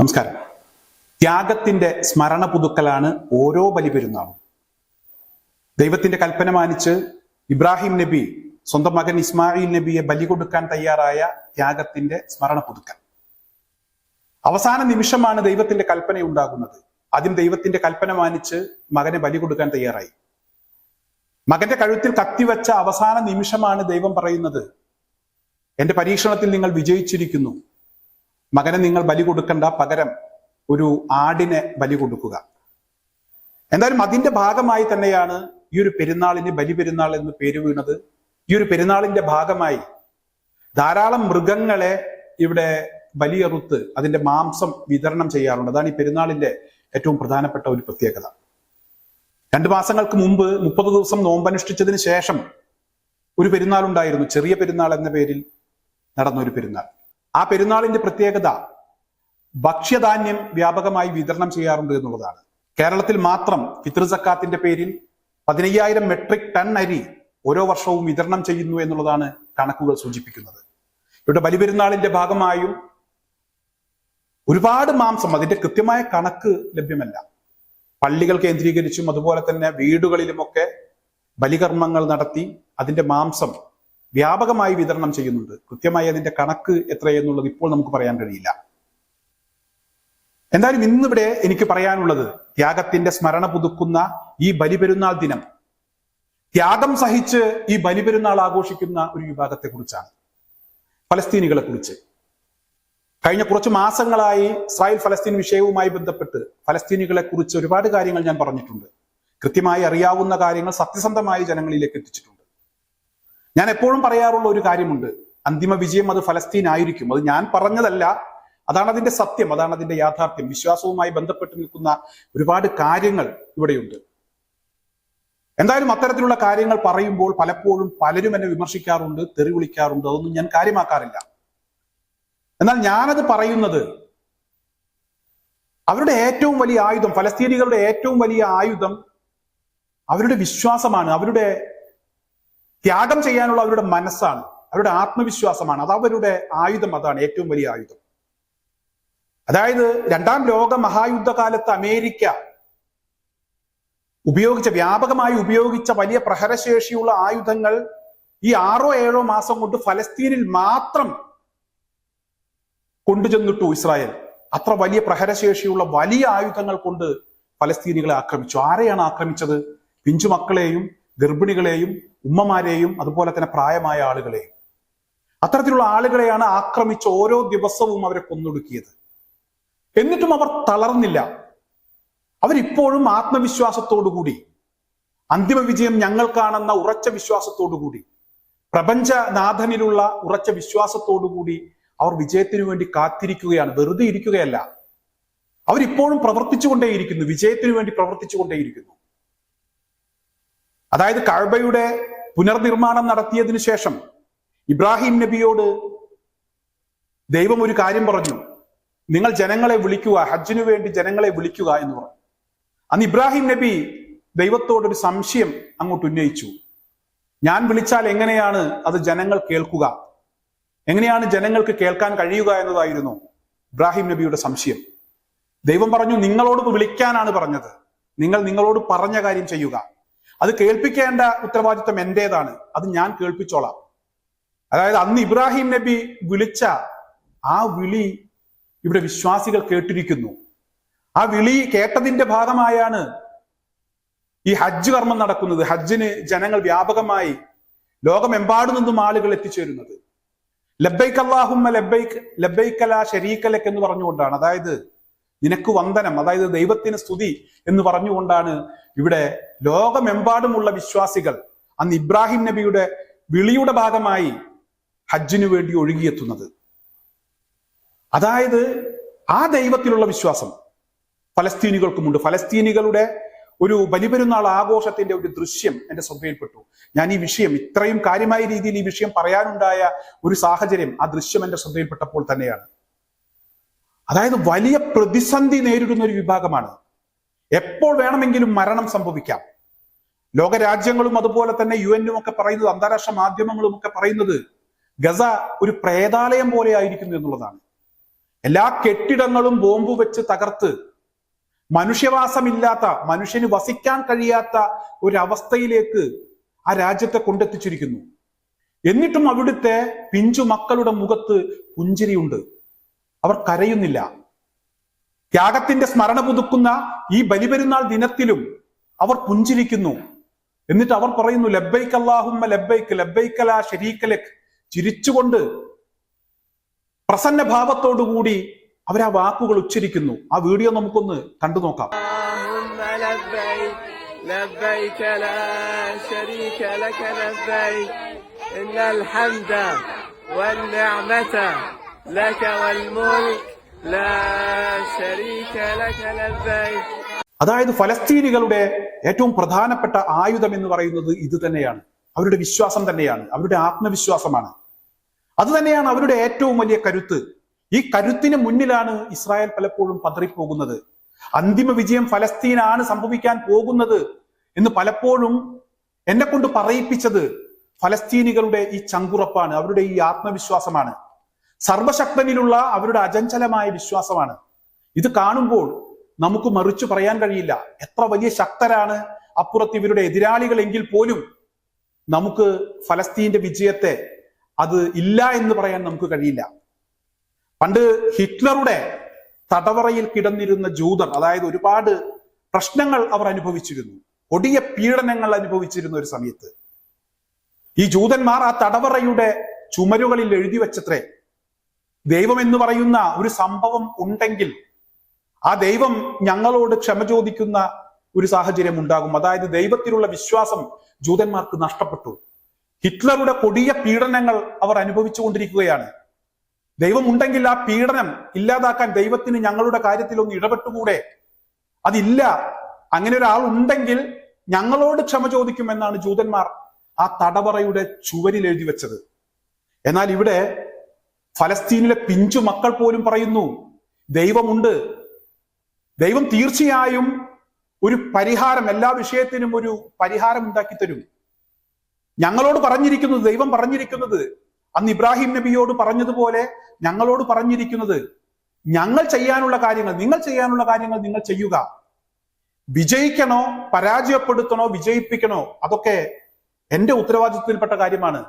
നമസ്കാരം. ത്യാഗത്തിന്റെ സ്മരണ പുതുക്കലാണ് ഓരോ ബലിപെരുന്നാളും. ദൈവത്തിന്റെ കൽപ്പന മാനിച്ച് ഇബ്രാഹിം നബി സ്വന്തം മകൻ ഇസ്മായിൽ നബിയെ ബലി കൊടുക്കാൻ തയ്യാറായ ത്യാഗത്തിന്റെ സ്മരണ പുതുക്കൽ. അവസാന നിമിഷമാണ് ദൈവത്തിന്റെ കൽപ്പന ഉണ്ടാകുന്നത് ആദ്യം ദൈവത്തിന്റെ കൽപ്പന മാനിച്ച് മകനെ ബലി കൊടുക്കാൻ തയ്യാറായി. മകന്റെ കഴുത്തിൽ കത്തിവെച്ച അവസാന നിമിഷമാണ് ദൈവം പറയുന്നത് എന്റെ പരീക്ഷണത്തിൽ നിങ്ങൾ വിജയിച്ചിരിക്കുന്നു. മകനെ നിങ്ങൾ ബലി കൊടുക്കണ്ട. പകരം ഒരു ആടിനെ ബലി കൊടുക്കുക. എന്തായാലും അതിന്റെ ഭാഗമായി തന്നെയാണ് ഈ ഒരു പെരുന്നാളിന് ബലി പെരുന്നാൾ എന്ന് പേര് വീണത്. ഈ ഒരു പെരുന്നാളിന്റെ ഭാഗമായി ധാരാളം മൃഗങ്ങളെ ഇവിടെ ബലിയെറുത്ത് അതിന്റെ മാംസം വിതരണം ചെയ്യാറുണ്ട്. അതാണ് ഈ പെരുന്നാളിന്റെ ഏറ്റവും പ്രധാനപ്പെട്ട ഒരു പ്രത്യേകത. രണ്ടു മാസങ്ങൾക്ക് മുമ്പ് മുപ്പത് ദിവസം നോമ്പനുഷ്ഠിച്ചതിന് ശേഷം ഒരു പെരുന്നാൾ ഉണ്ടായിരുന്നു ചെറിയ പെരുന്നാൾ എന്ന പേരിൽ നടന്ന ഒരു പെരുന്നാൾ. ആ പെരുന്നാളിന്റെ പ്രത്യേകത ഭക്ഷ്യധാന്യം വ്യാപകമായി വിതരണം ചെയ്യാറുണ്ട് എന്നുള്ളതാണ്. കേരളത്തിൽ മാത്രം ഫിത്ർ സക്കാത്തിന്റെ പേരിൽ പതിനയ്യായിരം മെട്രിക് ടൺ അരി ഓരോ വർഷവും വിതരണം ചെയ്യുന്നു എന്നുള്ളതാണ് കണക്കുകൾ സൂചിപ്പിക്കുന്നത്. ഇവിടെ ബലിപെരുന്നാളിന്റെ ഭാഗമായും ഒരുപാട് മാംസം അതിന്റെ കൃത്യമായ കണക്ക് ലഭ്യമല്ല. പള്ളികൾ കേന്ദ്രീകരിച്ചും അതുപോലെ തന്നെ വീടുകളിലുമൊക്കെ ബലികർമ്മങ്ങൾ നടത്തി അതിന്റെ മാംസം വ്യാപകമായി വിതരണം ചെയ്യുന്നുണ്ട്. കൃത്യമായി അതിന്റെ കണക്ക് എത്രയെന്നുള്ളത് ഇപ്പോൾ നമുക്ക് പറയാൻ കഴിയില്ല. എന്തായാലും ഇന്നിവിടെ എനിക്ക് പറയാനുള്ളത് ത്യാഗത്തിന്റെ സ്മരണ പുതുക്കുന്ന ഈ ബലിപെരുന്നാൾ ദിനം. ത്യാഗം സഹിച്ച് ഈ ബലിപെരുന്നാൾ ആഘോഷിക്കുന്ന ഒരു വിഭാഗത്തെ കുറിച്ചാണ് ഫലസ്തീനികളെ കുറിച്ച് കഴിഞ്ഞ കുറച്ച് മാസങ്ങളായി ഇസ്രായേൽ ഫലസ്തീൻ വിഷയവുമായി ബന്ധപ്പെട്ട് ഫലസ്തീനികളെ കുറിച്ച് ഒരുപാട് കാര്യങ്ങൾ ഞാൻ പറഞ്ഞിട്ടുണ്ട്. കൃത്യമായി അറിയാവുന്ന കാര്യങ്ങൾ സത്യസന്ധമായി ജനങ്ങളിലേക്ക് എത്തിച്ചിട്ടുണ്ട്. ഞാൻ എപ്പോഴും പറയാറുള്ള ഒരു കാര്യമുണ്ട്. അന്തിമ വിജയം അത് ഫലസ്തീൻ ആയിരിക്കും അത് ഞാൻ പറഞ്ഞതല്ല. അതാണ് അതിന്റെ സത്യം. അതാണ് അതിന്റെ യാഥാർത്ഥ്യം. വിശ്വാസവുമായി ബന്ധപ്പെട്ട് നിൽക്കുന്ന ഒരുപാട് കാര്യങ്ങൾ ഇവിടെയുണ്ട്. എന്തായാലും അത്തരത്തിലുള്ള കാര്യങ്ങൾ പറയുമ്പോൾ പലപ്പോഴും പലരും എന്നെ വിമർശിക്കാറുണ്ട് തെറി വിളിക്കാറുണ്ട്. അതൊന്നും ഞാൻ കാര്യമാക്കാറില്ല. എന്നാൽ ഞാനത് പറയുന്നത് അവരുടെ ഏറ്റവും വലിയ ആയുധം ഫലസ്തീനികളുടെ ഏറ്റവും വലിയ ആയുധം അവരുടെ വിശ്വാസമാണ്. അവരുടെ ത്യാഗം ചെയ്യാനുള്ള അവരുടെ മനസ്സാണ് അവരുടെ ആത്മവിശ്വാസമാണ്. അത് അവരുടെ ആയുധം അതാണ് ഏറ്റവും വലിയ ആയുധം. അതായത് രണ്ടാം ലോക മഹായുദ്ധകാലത്ത് അമേരിക്ക ഉപയോഗിച്ച വ്യാപകമായി ഉപയോഗിച്ച വലിയ പ്രഹരശേഷിയുള്ള ആയുധങ്ങൾ ഈ ആറോ ഏഴോ മാസം കൊണ്ട് ഫലസ്തീനിൽ മാത്രം കൊണ്ടുചെന്നിട്ടു ഇസ്രായേൽ. അത്ര വലിയ പ്രഹരശേഷിയുള്ള വലിയ ആയുധങ്ങൾ കൊണ്ട് ഫലസ്തീനികളെ ആക്രമിച്ചു. ആരെയാണ് ആക്രമിച്ചത്? പിഞ്ചുമക്കളെയും ഗർഭിണികളെയും ഉമ്മമാരെയും അതുപോലെ തന്നെ പ്രായമായ ആളുകളെയും. അത്തരത്തിലുള്ള ആളുകളെയാണ് ആക്രമിച്ച് ഓരോ ദിവസവും അവരെ കൊന്നൊടുക്കിയത്. എന്നിട്ടും അവർ തളർന്നില്ല. അവരിപ്പോഴും ആത്മവിശ്വാസത്തോടുകൂടി. അന്തിമ വിജയം ഞങ്ങൾക്കാണെന്ന ഉറച്ച വിശ്വാസത്തോടുകൂടി. പ്രപഞ്ചനാഥനിലുള്ള ഉറച്ച വിശ്വാസത്തോടുകൂടി അവർ വിജയത്തിനു വേണ്ടി കാത്തിരിക്കുകയാണ്. വെറുതെ ഇരിക്കുകയല്ല. അവരിപ്പോഴും പ്രവർത്തിച്ചുകൊണ്ടേയിരിക്കുന്നു. വിജയത്തിനു വേണ്ടി പ്രവർത്തിച്ചുകൊണ്ടേയിരിക്കുന്നു. അതായത് കഴബയുടെ പുനർനിർമ്മാണം നടത്തിയതിനു ശേഷം ഇബ്രാഹിം നബിയോട് ദൈവം ഒരു കാര്യം പറഞ്ഞു. നിങ്ങൾ ജനങ്ങളെ വിളിക്കുക ഹജ്ജിനു വേണ്ടി ജനങ്ങളെ വിളിക്കുക എന്ന് പറഞ്ഞു. അന്ന് ഇബ്രാഹിം നബി ദൈവത്തോടൊരു സംശയം അങ്ങോട്ട് ഉന്നയിച്ചു. ഞാൻ വിളിച്ചാൽ എങ്ങനെയാണ് അത് ജനങ്ങൾ കേൾക്കുക? എങ്ങനെയാണ് ജനങ്ങൾക്ക് കേൾക്കാൻ കഴിയുക എന്നതായിരുന്നു ഇബ്രാഹിം നബിയുടെ സംശയം. ദൈവം പറഞ്ഞു നിങ്ങളോട് വിളിക്കാനാണ് പറഞ്ഞത്. നിങ്ങൾ നിങ്ങളോട് പറഞ്ഞ കാര്യം ചെയ്യുക. അത് കേൾപ്പിക്കേണ്ട ഉത്തരവാദിത്വം എന്റേതാണ്. അത് ഞാൻ കേൾപ്പിച്ചോളാം. അതായത് അന്ന് ഇബ്രാഹിം നബി വിളിച്ച ആ വിളി ഇവിടെ വിശ്വാസികൾ കേട്ടിരിക്കുന്നു. ആ വിളി കേട്ടതിന്റെ ഭാഗമായാണ് ഈ ഹജ്ജ് കർമ്മം നടക്കുന്നത്. ഹജ്ജിന് ജനങ്ങൾ വ്യാപകമായി ലോകമെമ്പാടു നിന്നും ആളുകൾ എത്തിച്ചേരുന്നത്. ലബൈക്ക് അള്ളാഹുമ്മ ലബൈക്ക് ലബൈക്കല ഷരീക്കലക്ക് എന്ന് പറഞ്ഞുകൊണ്ടാണ്. അതായത് നിനക്ക് വന്ദനം അതായത് ദൈവത്തിന് സ്തുതി എന്ന് പറഞ്ഞുകൊണ്ടാണ് ഇവിടെ ലോകമെമ്പാടുമുള്ള വിശ്വാസികൾ അന്ന് ഇബ്രാഹിം നബിയുടെ വിളിയുടെ ഭാഗമായി ഹജ്ജിനു വേണ്ടി ഒഴുകിയെത്തുന്നത്. അതായത് ആ ദൈവത്തിലുള്ള വിശ്വാസം ഫലസ്തീനികൾക്കുമുണ്ട്. ഫലസ്തീനികളുടെ ഒരു ബലിപെരുന്നാൾ ആഘോഷത്തിന്റെ ഒരു ദൃശ്യം എന്റെ ശ്രദ്ധയിൽപ്പെട്ടു. ഞാൻ ഈ വിഷയം ഇത്രയും കാര്യമായ രീതിയിൽ ഈ വിഷയം പറയാനുണ്ടായ ഒരു സാഹചര്യം ആ ദൃശ്യം എന്റെ ശ്രദ്ധയിൽപ്പെട്ടപ്പോൾ തന്നെയാണ്. അതായത് വലിയ പ്രതിസന്ധി നേരിടുന്ന ഒരു വിഭാഗമാണ്. എപ്പോൾ വേണമെങ്കിലും മരണം സംഭവിക്കാം. ലോകരാജ്യങ്ങളും അതുപോലെ തന്നെ യു എനും ഒക്കെ പറയുന്നത് അന്താരാഷ്ട്ര മാധ്യമങ്ങളും ഒക്കെ പറയുന്നത് ഗസ ഒരു പ്രേതാലയം പോലെ ആയിരിക്കുന്നു എന്നുള്ളതാണ്. എല്ലാ കെട്ടിടങ്ങളും ബോംബ് വെച്ച് തകർത്ത് മനുഷ്യവാസമില്ലാത്ത മനുഷ്യന് വസിക്കാൻ കഴിയാത്ത ഒരവസ്ഥയിലേക്ക് ആ രാജ്യത്തെ കൊണ്ടെത്തിച്ചിരിക്കുന്നു. എന്നിട്ടും അവിടുത്തെ പിഞ്ചു മക്കളുടെ മുഖത്ത് പുഞ്ചിരിയുണ്ട്. അവർ കരയുന്നില്ല. ത്യാഗത്തിന്റെ സ്മരണ പുതുക്കുന്ന ഈ ബലിപെരുന്നാൾ ദിനത്തിലും അവർ പുഞ്ചിരിക്കുന്നു. എന്നിട്ട് അവർ പറയുന്നു ലബ്ബൈക്ക് അള്ളാഹുമ്മ ലബ്ബൈക്ക് ലബ്ബൈക്കല ഷരീക്കലക് ചിരിച്ചുകൊണ്ട് പ്രസന്ന ഭാവത്തോടുകൂടി അവർ ആ വാക്കുകൾ ഉച്ചരിക്കുന്നു. ആ വീഡിയോ നമുക്കൊന്ന് കണ്ടു നോക്കാം. ലബ്ബൈക്ക് അതായത് ഫലസ്തീനികളുടെ ഏറ്റവും പ്രധാനപ്പെട്ട ആയുധം എന്ന് പറയുന്നത് ഇത് തന്നെയാണ്. അവരുടെ വിശ്വാസം തന്നെയാണ്. അവരുടെ ആത്മവിശ്വാസമാണ്. അത് തന്നെയാണ് അവരുടെ ഏറ്റവും വലിയ കരുത്ത്. ഈ കരുത്തിന് മുന്നിലാണ് ഇസ്രായേൽ പലപ്പോഴും പതറിപ്പോകുന്നത്. അന്തിമ വിജയം ഫലസ്തീനാണ് സംഭവിക്കാൻ പോകുന്നത് എന്ന് പലപ്പോഴും എന്നെ കൊണ്ട് പറയിപ്പിച്ചത് ഫലസ്തീനികളുടെ ഈ ചങ്കുറപ്പാണ്. അവരുടെ ഈ ആത്മവിശ്വാസമാണ്. സർവശക്തനിലുള്ള അവരുടെ അജഞ്ചലമായ വിശ്വാസമാണ്. ഇത് കാണുമ്പോൾ നമുക്ക് മറിച്ചു പറയാൻ കഴിയില്ല. എത്ര വലിയ ശക്തരാണ് അപ്പുറത്ത് ഇവരുടെ എതിരാളികൾ എങ്കിൽ പോലും നമുക്ക് ഫലസ്തീന്റെ വിജയത്തെ അത് ഇല്ല എന്ന് പറയാൻ നമുക്ക് കഴിയില്ല. പണ്ട് ഹിറ്റ്ലറുടെ തടവറയിൽ കിടന്നിരുന്ന ജൂതർ അതായത് ഒരുപാട് പ്രശ്നങ്ങൾ അവർ അനുഭവിച്ചിരുന്നു. കൊടിയ പീഡനങ്ങൾ അനുഭവിച്ചിരുന്ന ഒരു സമയത്ത്. ഈ ജൂതന്മാർ ആ തടവറയുടെ ചുമരുകളിൽ എഴുതി വെച്ചത്രേ ദൈവം എന്ന് പറയുന്ന ഒരു സംഭവം ഉണ്ടെങ്കിൽ ആ ദൈവം ഞങ്ങളോട് ക്ഷമ ചോദിക്കുന്ന ഒരു സാഹചര്യം ഉണ്ടാകും. അതായത് ദൈവത്തിലുള്ള വിശ്വാസം ജൂതന്മാർക്ക് നഷ്ടപ്പെട്ടു. ഹിറ്റ്ലറുടെ കൊടിയ പീഡനങ്ങൾ അവർ അനുഭവിച്ചുകൊണ്ടിരിക്കുകയാണ് ദൈവം ഉണ്ടെങ്കിൽ ആ പീഡനം ഇല്ലാതാക്കാൻ ദൈവത്തിന് ഞങ്ങളുടെ കാര്യത്തിൽ ഒന്ന് ഇടപെട്ടുകൂടെ? അതില്ല. അങ്ങനെ ഒരാൾ ഉണ്ടെങ്കിൽ ഞങ്ങളോട് ക്ഷമ ചോദിക്കുമെന്നാണ് ജൂതന്മാർ ആ തടവറയുടെ ചുവരിൽ എഴുതി വെച്ചത്. എന്നാൽ ഇവിടെ ഫലസ്തീനിലെ പിഞ്ചു മക്കൾ പോലും പറയുന്നു ദൈവമുണ്ട്. ദൈവം തീർച്ചയായും ഒരു പരിഹാരം എല്ലാ വിഷയത്തിനും ഒരു പരിഹാരം ഉണ്ടാക്കി തരും. ഞങ്ങളോട് പറഞ്ഞിരിക്കുന്നത് ദൈവം പറഞ്ഞിരിക്കുന്നത് അന്ന് ഇബ്രാഹിം നബിയോട് പറഞ്ഞതുപോലെ ഞങ്ങളോട് പറഞ്ഞിരിക്കുന്നത് ഞങ്ങൾ ചെയ്യാനുള്ള കാര്യങ്ങൾ നിങ്ങൾ ചെയ്യാനുള്ള കാര്യങ്ങൾ നിങ്ങൾ ചെയ്യുക. വിജയിക്കണോ പരാജയപ്പെടുത്തണോ വിജയിപ്പിക്കണോ അതൊക്കെ എന്റെ ഉത്തരവാദിത്വത്തിൽപ്പെട്ട കാര്യമാണ്.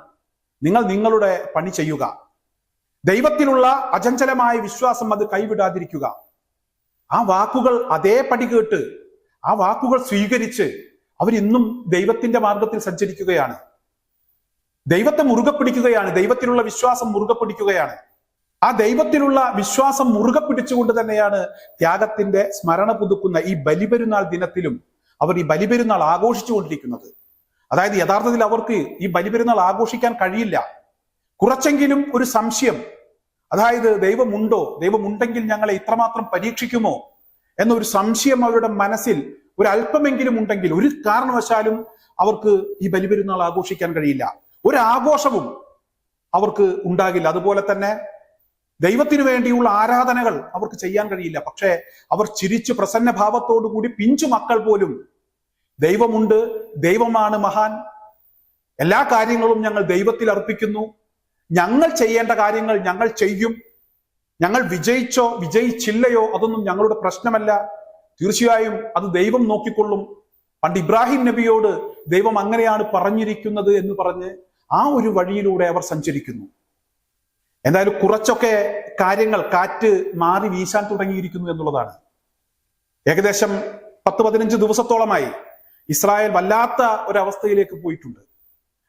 നിങ്ങൾ നിങ്ങളുടെ പണി ചെയ്യുക. ദൈവത്തിലുള്ള അചഞ്ചലമായ വിശ്വാസം അത് കൈവിടാതിരിക്കുക. ആ വാക്കുകൾ അതേപടി കേട്ട് ആ വാക്കുകൾ സ്വീകരിച്ച് അവരിന്നും ദൈവത്തിന്റെ മാർഗത്തിൽ സഞ്ചരിക്കുകയാണ്. ദൈവത്തെ മുറുകെ പിടിക്കുകയാണ്. ദൈവത്തിലുള്ള വിശ്വാസം മുറുകെ പിടിക്കുകയാണ്. ആ ദൈവത്തിലുള്ള വിശ്വാസം മുറുകെ പിടിച്ചുകൊണ്ട് തന്നെയാണ് ത്യാഗത്തിന്റെ സ്മരണ പുതുക്കുന്ന ഈ ബലിപെരുന്നാൾ ദിനത്തിലും അവർ ഈ ബലിപെരുന്നാൾ ആഘോഷിച്ചുകൊണ്ടിരിക്കുന്നത്. അതായത് യഥാർത്ഥത്തിൽ അവർക്ക് ഈ ബലിപെരുന്നാൾ ആഘോഷിക്കാൻ കഴിയില്ല. കുറച്ചെങ്കിലും ഒരു സംശയം. അതായത് ദൈവമുണ്ടോ? ദൈവമുണ്ടെങ്കിൽ ഞങ്ങളെ ഇത്രമാത്രം പരീക്ഷിക്കുമോ? എന്നൊരു സംശയം അവരുടെ മനസ്സിൽ ഒരു അല്പമെങ്കിലും ഉണ്ടെങ്കിൽ ഒരു കാരണവശാലും അവർക്ക് ഈ ബലിപെരുന്നാൾ ആഘോഷിക്കാൻ കഴിയില്ല. ഒരു ആഘോഷവും അവർക്ക് ഉണ്ടാകില്ല. അതുപോലെ തന്നെ ദൈവത്തിനു വേണ്ടിയുള്ള ആരാധനകൾ അവർക്ക് ചെയ്യാൻ കഴിയില്ല. പക്ഷേ അവർ ചിരിച്ച് പ്രസന്ന ഭാവത്തോടുകൂടി പിഞ്ചു മക്കൾ പോലും ദൈവമുണ്ട് ദൈവമാണ് മഹാൻ. എല്ലാ കാര്യങ്ങളും ഞങ്ങൾ ദൈവത്തിൽ അർപ്പിക്കുന്നു. ഞങ്ങൾ ചെയ്യേണ്ട കാര്യങ്ങൾ ഞങ്ങൾ ചെയ്യും. ഞങ്ങൾ വിജയിച്ചോ വിജയിച്ചില്ലയോ അതൊന്നും ഞങ്ങളുടെ പ്രശ്നമല്ല. തീർച്ചയായും അത് ദൈവം നോക്കിക്കൊള്ളും. പണ്ട് ഇബ്രാഹിം നബിയോട് ദൈവം അങ്ങനെയാണ് പറഞ്ഞിരിക്കുന്നത് എന്ന് പറഞ്ഞ് ആ ഒരു വഴിയിലൂടെ അവർ സഞ്ചരിക്കുന്നു. എന്തായാലും കുറച്ചൊക്കെ കാര്യങ്ങൾ കാറ്റ് മാറി വീശാൻ തുടങ്ങിയിരിക്കുന്നു എന്നുള്ളതാണ്. ഏകദേശം പത്ത് പതിനഞ്ച് ദിവസത്തോളമായി ഇസ്രായേൽ വല്ലാത്ത ഒരവസ്ഥയിലേക്ക് പോയിട്ടുണ്ട്.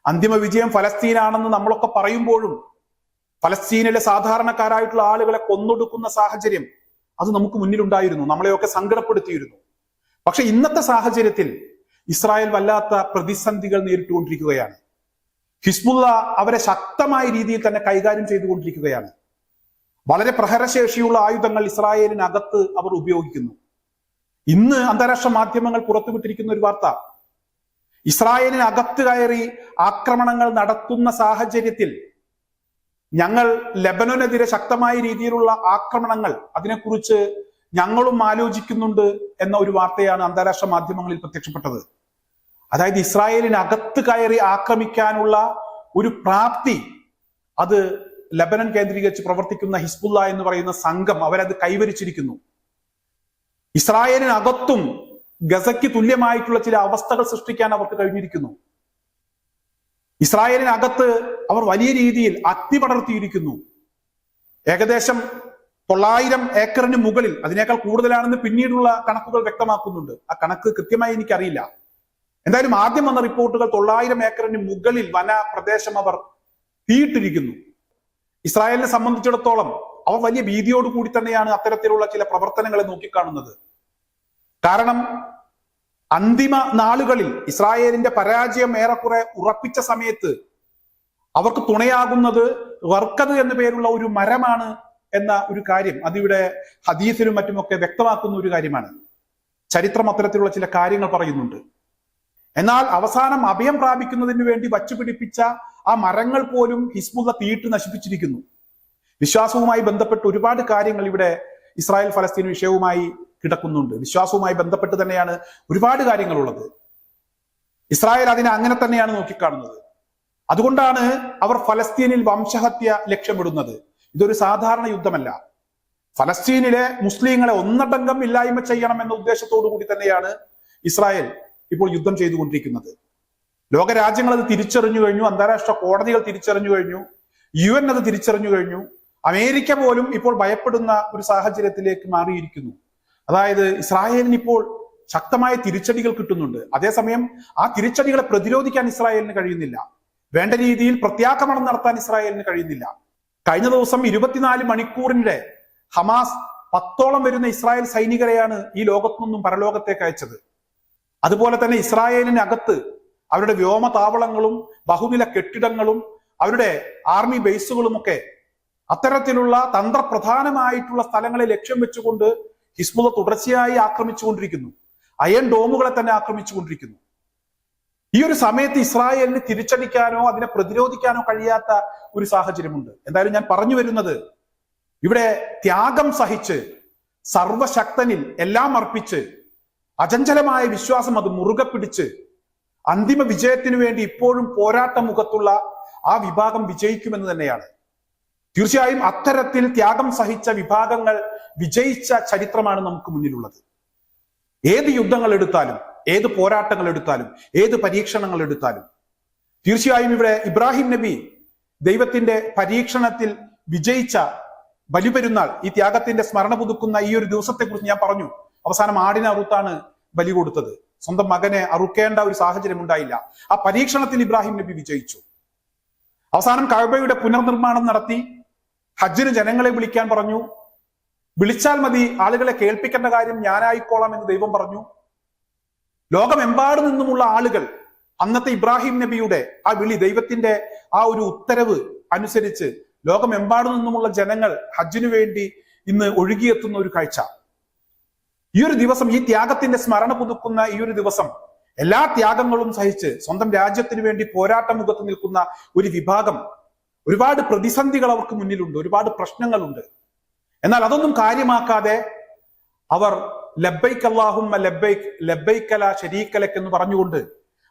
അന്തിമ വിജയം ഫലസ്തീനാണെന്ന് നമ്മളൊക്കെ പറയുമ്പോഴും ഫലസ്തീനിലെ സാധാരണക്കാരായിട്ടുള്ള ആളുകളെ കൊന്നൊടുക്കുന്ന സാഹചര്യം അത് നമുക്ക് മുന്നിലുണ്ടായിരുന്നു. നമ്മളെയൊക്കെ സങ്കടപ്പെടുത്തിയിരുന്നു. പക്ഷെ ഇന്നത്തെ സാഹചര്യത്തിൽ ഇസ്രായേൽ വല്ലാത്ത പ്രതിസന്ധികൾ നേരിട്ടുകൊണ്ടിരിക്കുകയാണ്. ഹിസ്ബുള്ള അവരെ ശക്തമായ രീതിയിൽ തന്നെ കൈകാര്യം ചെയ്തുകൊണ്ടിരിക്കുകയാണ്. വളരെ പ്രഹരശേഷിയുള്ള ആയുധങ്ങൾ ഇസ്രായേലിനകത്ത് അവർ ഉപയോഗിക്കുന്നു. ഇന്ന് അന്താരാഷ്ട്ര മാധ്യമങ്ങൾ പുറത്തുവിട്ടിരിക്കുന്ന ഒരു വാർത്ത ഇസ്രായേലിന് അകത്ത് കയറി ആക്രമണങ്ങൾ നടത്തുന്ന സാഹചര്യത്തിൽ ഞങ്ങൾ ലബനോനെതിരെ ശക്തമായ രീതിയിലുള്ള ആക്രമണങ്ങൾ അതിനെക്കുറിച്ച് ഞങ്ങളും ആലോചിക്കുന്നുണ്ട് എന്ന ഒരു വാർത്തയാണ് അന്താരാഷ്ട്ര മാധ്യമങ്ങളിൽ പ്രത്യക്ഷപ്പെട്ടത്. അതായത് ഇസ്രായേലിന് അകത്ത് കയറി ആക്രമിക്കാനുള്ള ഒരു പ്രാപ്തി അത് ലബനൻ കേന്ദ്രീകരിച്ച് പ്രവർത്തിക്കുന്ന ഹിസ്ബുല്ല എന്ന് പറയുന്ന സംഘം അവരത് കൈവരിച്ചിരിക്കുന്നു. ഇസ്രായേലിനകത്തും ഗസയ്ക്ക് തുല്യമായിട്ടുള്ള ചില അവസ്ഥകൾ സൃഷ്ടിക്കാൻ അവർക്ക് കഴിഞ്ഞിരിക്കുന്നു. ഇസ്രായേലിനകത്ത് അവർ വലിയ രീതിയിൽ അഗ്നി പടർത്തിയിരിക്കുന്നു. ഏകദേശം തൊള്ളായിരം ഏക്കറിന് മുകളിൽ അതിനേക്കാൾ കൂടുതലാണെന്ന് പിന്നീടുള്ള കണക്കുകൾ വ്യക്തമാക്കുന്നുണ്ട്. ആ കണക്ക് കൃത്യമായി എനിക്കറിയില്ല. എന്തായാലും ആദ്യം വന്ന റിപ്പോർട്ടുകൾ തൊള്ളായിരം ഏക്കറിന് മുകളിൽ വന പ്രദേശം അവർ തീയിട്ടിരിക്കുന്നു. ഇസ്രായേലിനെ സംബന്ധിച്ചിടത്തോളം അവർ വലിയ ഭീതിയോടുകൂടി തന്നെയാണ് അത്തരത്തിലുള്ള ചില പ്രവർത്തനങ്ങളെ നോക്കിക്കാണുന്നത്. കാരണം അന്തിമ നാളുകളിൽ ഇസ്രായേലിന്റെ പരാജയം ഏറെക്കുറെ ഉറപ്പിച്ച സമയത്ത് അവർക്ക് തുണയാകുന്നത് വർക്കത് എന്ന പേരുള്ള ഒരു മരമാണ് എന്ന ഒരു കാര്യം അതിവിടെ ഹദീസിലും മറ്റുമൊക്കെ വ്യക്തമാക്കുന്ന ഒരു കാര്യമാണ്. ചരിത്രം അത്തരത്തിലുള്ള ചില കാര്യങ്ങൾ പറയുന്നുണ്ട്. എന്നാൽ അവസാനം അഭയം പ്രാപിക്കുന്നതിന് വേണ്ടി വച്ചുപിടിപ്പിച്ച ആ മരങ്ങൾ പോലും ഹിസ്ബുള്ള തീയിട്ട് നശിപ്പിച്ചിരിക്കുന്നു. വിശ്വാസവുമായി ബന്ധപ്പെട്ട് ഒരുപാട് കാര്യങ്ങൾ ഇവിടെ ഇസ്രായേൽ ഫലസ്തീൻ വിഷയവുമായി കിടക്കുന്നുണ്ട്. വിശ്വാസവുമായി ബന്ധപ്പെട്ട് തന്നെയാണ് ഒരുപാട് കാര്യങ്ങളുള്ളത്. ഇസ്രായേൽ അതിനെ അങ്ങനെ തന്നെയാണ് നോക്കിക്കാണുന്നത്. അതുകൊണ്ടാണ് അവർ ഫലസ്തീനിൽ വംശഹത്യ ലക്ഷ്യമിടുന്നത്. ഇതൊരു സാധാരണ യുദ്ധമല്ല. ഫലസ്തീനിലെ മുസ്ലിങ്ങളെ ഒന്നടങ്കം ഇല്ലായ്മ ചെയ്യണം എന്ന ഉദ്ദേശത്തോടു കൂടി തന്നെയാണ് ഇസ്രായേൽ ഇപ്പോൾ യുദ്ധം ചെയ്തുകൊണ്ടിരിക്കുന്നത്. ലോകരാജ്യങ്ങൾ അത് തിരിച്ചറിഞ്ഞു കഴിഞ്ഞു. അന്താരാഷ്ട്ര കോടതികൾ തിരിച്ചറിഞ്ഞു കഴിഞ്ഞു. യു എൻ അത് തിരിച്ചറിഞ്ഞു കഴിഞ്ഞു. അമേരിക്ക പോലും ഇപ്പോൾ ഭയപ്പെടുന്ന ഒരു സാഹചര്യത്തിലേക്ക് മാറിയിരിക്കുന്നു. അതായത് ഇസ്രായേലിന് ഇപ്പോൾ ശക്തമായ തിരിച്ചടികൾ കിട്ടുന്നുണ്ട്. അതേസമയം ആ തിരിച്ചടികളെ പ്രതിരോധിക്കാൻ ഇസ്രായേലിന് കഴിയുന്നില്ല. വേണ്ട രീതിയിൽ പ്രത്യാക്രമണം നടത്താൻ ഇസ്രായേലിന് കഴിയുന്നില്ല. കഴിഞ്ഞ ദിവസം ഇരുപത്തിനാല് മണിക്കൂറിന്റെ ഹമാസ് പത്തോളം വരുന്ന ഇസ്രായേൽ സൈനികരെയാണ് ഈ ലോകത്തു നിന്നും പരലോകത്തേക്ക് അയച്ചത്. അതുപോലെ തന്നെ ഇസ്രായേലിനകത്ത് അവരുടെ വ്യോമ താവളങ്ങളും ബഹുനില കെട്ടിടങ്ങളും അവരുടെ ആർമി ബേസുകളുമൊക്കെ അത്തരത്തിലുള്ള തന്ത്രപ്രധാനമായിട്ടുള്ള സ്ഥലങ്ങളെ ലക്ഷ്യം വെച്ചുകൊണ്ട് ഹിസ്ബുള്ള തുടർച്ചയായി ആക്രമിച്ചുകൊണ്ടിരിക്കുന്നു. അയൺ ഡോമുകളെ തന്നെ ആക്രമിച്ചുകൊണ്ടിരിക്കുന്നു. ഈ ഒരു സമയത്ത് ഇസ്രായേലിന് തിരിച്ചടിക്കാനോ അതിനെ പ്രതിരോധിക്കാനോ കഴിയാത്ത ഒരു സാഹചര്യമുണ്ട്. എന്തായാലും ഞാൻ പറഞ്ഞു വരുന്നത് ഇവിടെ ത്യാഗം സഹിച്ച് സർവശക്തനിൽ എല്ലാം അർപ്പിച്ച് അചഞ്ചലമായ വിശ്വാസം അത് മുറുകെ പിടിച്ച് അന്തിമ വിജയത്തിനു വേണ്ടി ഇപ്പോഴും പോരാട്ട മുഖത്തുള്ള ആ വിഭാഗം വിജയിക്കുമെന്ന് തന്നെയാണ്. തീർച്ചയായും അത്തരത്തിൽ ത്യാഗം സഹിച്ച വിഭാഗങ്ങൾ വിജയിച്ച ചരിത്രമാണ് നമുക്ക് മുന്നിലുള്ളത്. ഏത് യുദ്ധങ്ങൾ എടുത്താലും ഏത് പോരാട്ടങ്ങൾ എടുത്താലും ഏത് പരീക്ഷണങ്ങൾ എടുത്താലും. തീർച്ചയായും ഇവിടെ ഇബ്രാഹിം നബി ദൈവത്തിന്റെ പരീക്ഷണത്തിൽ വിജയിച്ച ബലിപെരുന്നാൾ ഈ ത്യാഗത്തിന്റെ സ്മരണ പുതുക്കുന്ന ഈ ഒരു ദിവസത്തെക്കുറിച്ച് ഞാൻ പറഞ്ഞു. അവസാനം ആടിനെ അറുത്താണ് ബലി കൊടുത്തത്. സ്വന്തം മകനെ അറുക്കേണ്ട ഒരു സാഹചര്യം ഉണ്ടായില്ല. ആ പരീക്ഷണത്തിൽ ഇബ്രാഹിം നബി വിജയിച്ചു. അവസാനം കഴബയുടെ പുനർനിർമ്മാണം നടത്തി. ഹജ്ജിന് ജനങ്ങളെ വിളിക്കാൻ പറഞ്ഞു. വിളിച്ചാൽ മതി ആളുകളെ കേൾപ്പിക്കേണ്ട കാര്യം ഞാനായിക്കോളാം എന്ന് ദൈവം പറഞ്ഞു. ലോകമെമ്പാട് നിന്നുമുള്ള ആളുകൾ അന്നത്തെ ഇബ്രാഹിം നബിയുടെ ആ വിളി ദൈവത്തിന്റെ ആ ഒരു ഉത്തരവ് അനുസരിച്ച് ലോകമെമ്പാട് നിന്നുമുള്ള ജനങ്ങൾ ഹജ്ജിനു വേണ്ടി ഇന്ന് ഒഴുകിയെത്തുന്ന ഒരു കാഴ്ച. ഈ ഒരു ദിവസം ഈ ത്യാഗത്തിന്റെ സ്മരണ പുതുക്കുന്ന ഈ ഒരു ദിവസം എല്ലാ ത്യാഗങ്ങളും സഹിച്ച് സ്വന്തം രാജ്യത്തിന് വേണ്ടി പോരാട്ട മുഖത്ത് നിൽക്കുന്ന ഒരു വിഭാഗം ഒരുപാട് പ്രതിസന്ധികൾ അവർക്ക് മുന്നിലുണ്ട് ഒരുപാട് പ്രശ്നങ്ങളുണ്ട്. എന്നാൽ അതൊന്നും കാര്യമാക്കാതെ അവർ ലബൈക്ക് അള്ളാഹുമ്മ ലബൈക്ക് ലബൈക്കല ശരീക്കലക്ക് എന്ന് പറഞ്ഞുകൊണ്ട്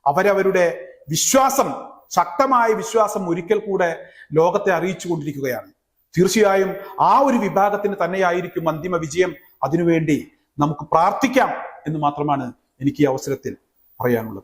അവരവരുടെ വിശ്വാസം ശക്തമായ വിശ്വാസം ഒരിക്കൽ കൂടെ ലോകത്തെ അറിയിച്ചു കൊണ്ടിരിക്കുകയാണ്. തീർച്ചയായും ആ ഒരു വിഭാഗത്തിന് തന്നെയായിരിക്കും അന്തിമ വിജയം. അതിനുവേണ്ടി നമുക്ക് പ്രാർത്ഥിക്കാം എന്ന് മാത്രമാണ് എനിക്ക് ഈ അവസരത്തിൽ പറയാനുള്ളത്.